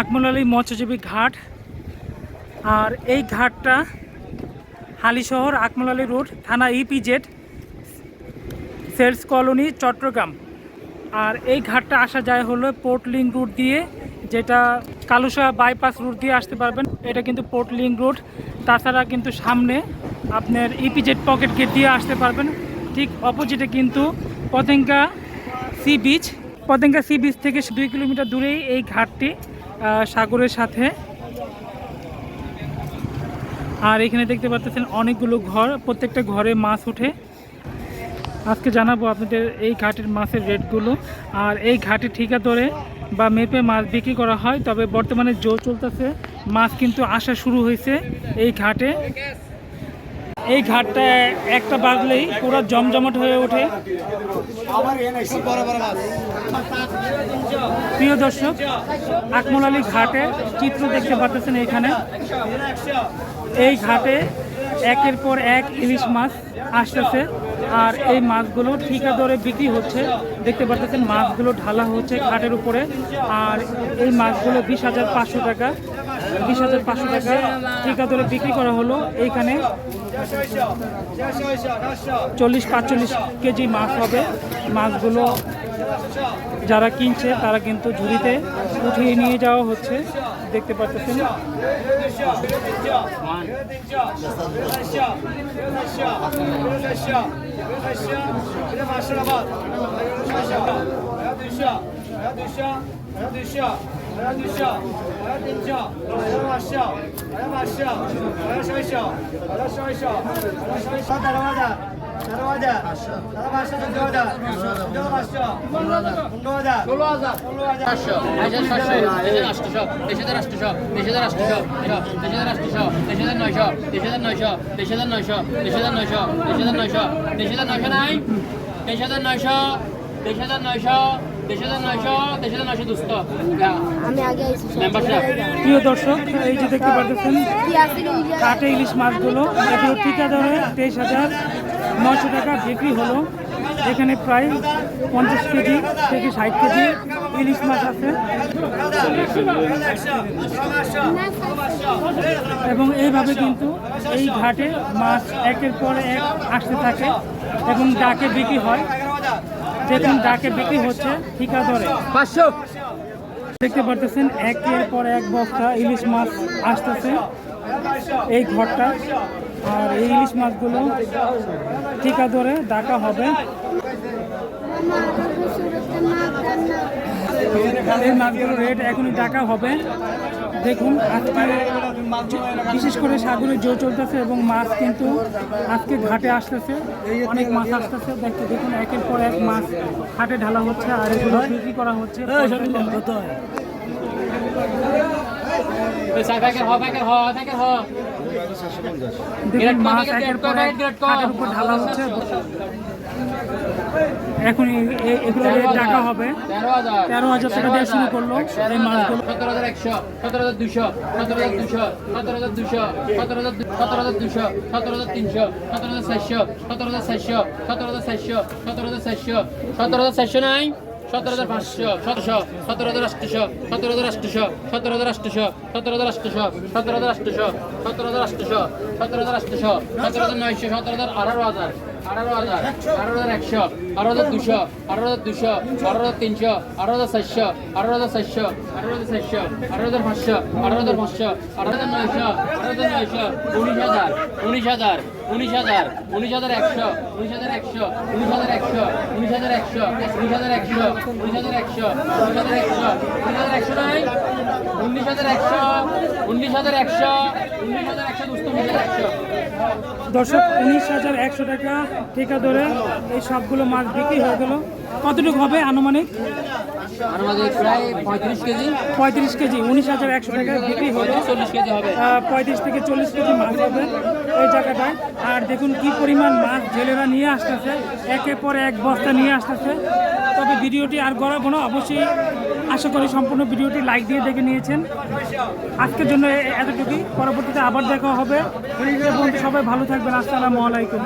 আকমলালী মৎস্যজীবী ঘাট। আর এই ঘাটটা হালিশহর আকমলালী রোড, থানা ইপিজেড সেলস কলোনি, চট্টগ্রাম। আর এই ঘাটটা আসা যায় হলো পোর্ট রুট দিয়ে, যেটা কালুসা বাইপাস রুট দিয়ে আসতে পারবেন। এটা কিন্তু পোর্ট রুট তাছাড়া কিন্তু সামনে আপনার ইপিজেড পকেট গেট দিয়ে আসতে পারবেন। ঠিক অপোজিটে কিন্তু Patenga sea beach. Patenga sea beach থেকে দুই কিলোমিটার দূরেই এই ঘাটটি। সাগরের সাথে। আর এখানে দেখতে পাচ্ছেন অনেকগুলো ঘর, প্রত্যেকটা ঘরে মাছ ওঠে। আজকে জানাব আপনাদের এই ঘাটের মাছের রেটগুলো। আর এই ঘাটে ঠিকা ধরে বা মেপে মাছ বিক্রি করা হয়, তবে বর্তমানে জো চলতেছে। মাছ কিন্তু আসা শুরু হয়েছে এই ঘাটে। এই ঘাটটা একটা বাজলেই পুরো জমজমাট হয়ে ওঠে। প্রিয় দর্শক, আকমল আলী ঘাটে চিত্র দেখতে পাচ্ছেন এখানে এই ঘাটে একের পর এক ইলিশ মাছ আসতেছে আর এই মাছগুলো ঠিকা দরে বিক্রি হচ্ছে। দেখতে পাচ্ছেন মাছগুলো ঢালা হচ্ছে ঘাটের উপরে আর এই মাছগুলো বিশ হাজার পাঁচশো টাকা বিশ হাজার পাঁচশো টাকা ঠিকা দরে বিক্রি করা হলো। এইখানে চল্লিশ পাঁচচল্লিশ কেজি মাছ হবে। মাছগুলো যারা কিনছে, তারা কিন্তু ঝুড়িতে উঠিয়ে নিয়ে যাওয়া হচ্ছে। দেখতে পাচ্ছেন 我要去笑，我要尖叫，我要他笑，我要他笑，我要笑一笑，我要笑一笑，我要笑一笑，打他妈的！তেরো হাজার তেরো পাঁচশো চোদ্দ হাজার চোদ্দ পাঁচশো পনেরো হাজার পনেরো হাজার ষোলো হাজার ষোলো হাজার পাঁচশো দেশের রাষ্ট্র সব দেশের রাষ্ট্র সব দেশের রাষ্ট্র সব দেশের রাষ্ট্র সব দেশের নয়শো দেশের নয়শো দেশের নয়শো দেশের নয়শো দেশের নয়শো দেশের নয়শো নাই দেশের নয়শো দেশের নয়শো প্রিয় দর্শক এই যে দেখতে পাচ্ছেন কি আসলে ওই যে কাটে ইলিশ মাছগুলো এগুলো তেইশ হাজার নশো টাকা বিক্রি হলো। এখানে প্রায় পঞ্চাশ কেজি থেকে ষাট কেজি ইলিশ মাছ আছে। এবং এইভাবে কিন্তু এই ঘাটে মাছ একের পর এক আসতে থাকে এবং ডাকে বিক্রি হয়। দেখুন ডাকে বিক্রি হচ্ছে ঠিকা দরে পাঁচশো। দেখতে পারতেছেন একের পর এক বস্তা ইলিশ মাছ আসতেছে এই ঘরটা। আর এই ইলিশ মাছগুলো ঠিকা ধরে ডাকা হবে। এই মাছগুলোর রেট এখনই ডাকা হবে। দেখুন আজকে বিশেষ করে সাগরে জো চলতেছে এবং মাছ কিন্তু আজকে ঘাটে আসতেছে অনেক মাছ আসতেছে। দেখতে দেখুন একের পর এক মাছ ঘাটে ঢালা হচ্ছে আর এগুলো বিক্রি করা হচ্ছে। দেখুন মাছ একের পর এক ঘাটের উপর ঢালা হচ্ছে। এখন এগুলো টাকা হবে তেরো হাজার টাকা দিয়ে শুরু করল এই মাছগুলো সতেরো হাজার একশো সতেরো হাজার দুশো সতেরো হাজার দুশো সতেরো হাজার দুশো সতেরো হাজার সতেরো হাজার দুশো সতেরো হাজার তিনশো সতেরো হাজার চারশো সতেরো হাজার চারশো সতেরো হাজার চারশো সতেরো হাজার চারশো সতেরো হাজার চারশো নাই সতেরো হাজার পাঁচশো সতেরোশো সতেরো হাজার আটশো সতেরো হাজার আটশো সতেরো হাজার আটশো সতেরো হাজার আটশো সতেরো হাজার আটশো সতেরো হাজার আটশো সতেরো হাজার আটশো সতেরো হাজার নয়শো সতেরো হাজার আঠারো হাজার আঠারো হাজার আঠারো হাজার একশো আঠারো হাজার দুশো আঠারো হাজার দুশো আঠারো হাজার তিনশো আঠারো হাজার চারশো আঠারো হাজার চারশো আঠারো হাজার চারশো আঠারো হাজার আঠারো হাজার পাঁচশো হাজার নয়শো আঠারো হাজার নয়শো উনিশ হাজার উনিশ হাজার উনিশ হাজার উনিশ হাজার একশো উনিশ হাজার একশো উনিশ হাজার একশো উনিশ হাজার একশো উনিশ হাজার একশো উনিশ হাজার একশো উনিশ হাজার একশো উনিশ হাজার একশো নাই উনিশ হাজার একশো উনিশ হাজার একশো উনিশ হাজার একশো দুশো উনিশ হাজার একশো দর্শক উনিশ হাজার একশো টাকা ঠিকা ধরে এই সবগুলো মাছ বিক্রি হয়ে গেল। কতটুকু হবে আনুমানিক? পঁয়ত্রিশ কেজি। উনিশ হাজার একশো টাকা বিক্রি হলো। চল্লিশ কেজি হবে। পঁয়ত্রিশ থেকে চল্লিশ কেজি মাছ হবে এই জায়গাটায়। আর দেখুন কি পরিমাণ মাছ জেলেরা নিয়ে আসতেছে একের পর এক বস্তা নিয়ে আসতেছে। ভিডিওটি আর গড়াবো না অবশ্যই আশা করি সম্পূর্ণ ভিডিওটি লাইক দিয়ে দেখে নিয়েছেন আজকের জন্য এতটুকুই পরবর্তীতে আবার দেখা হবে সবাই ভালো থাকবেন আসসালামু আলাইকুম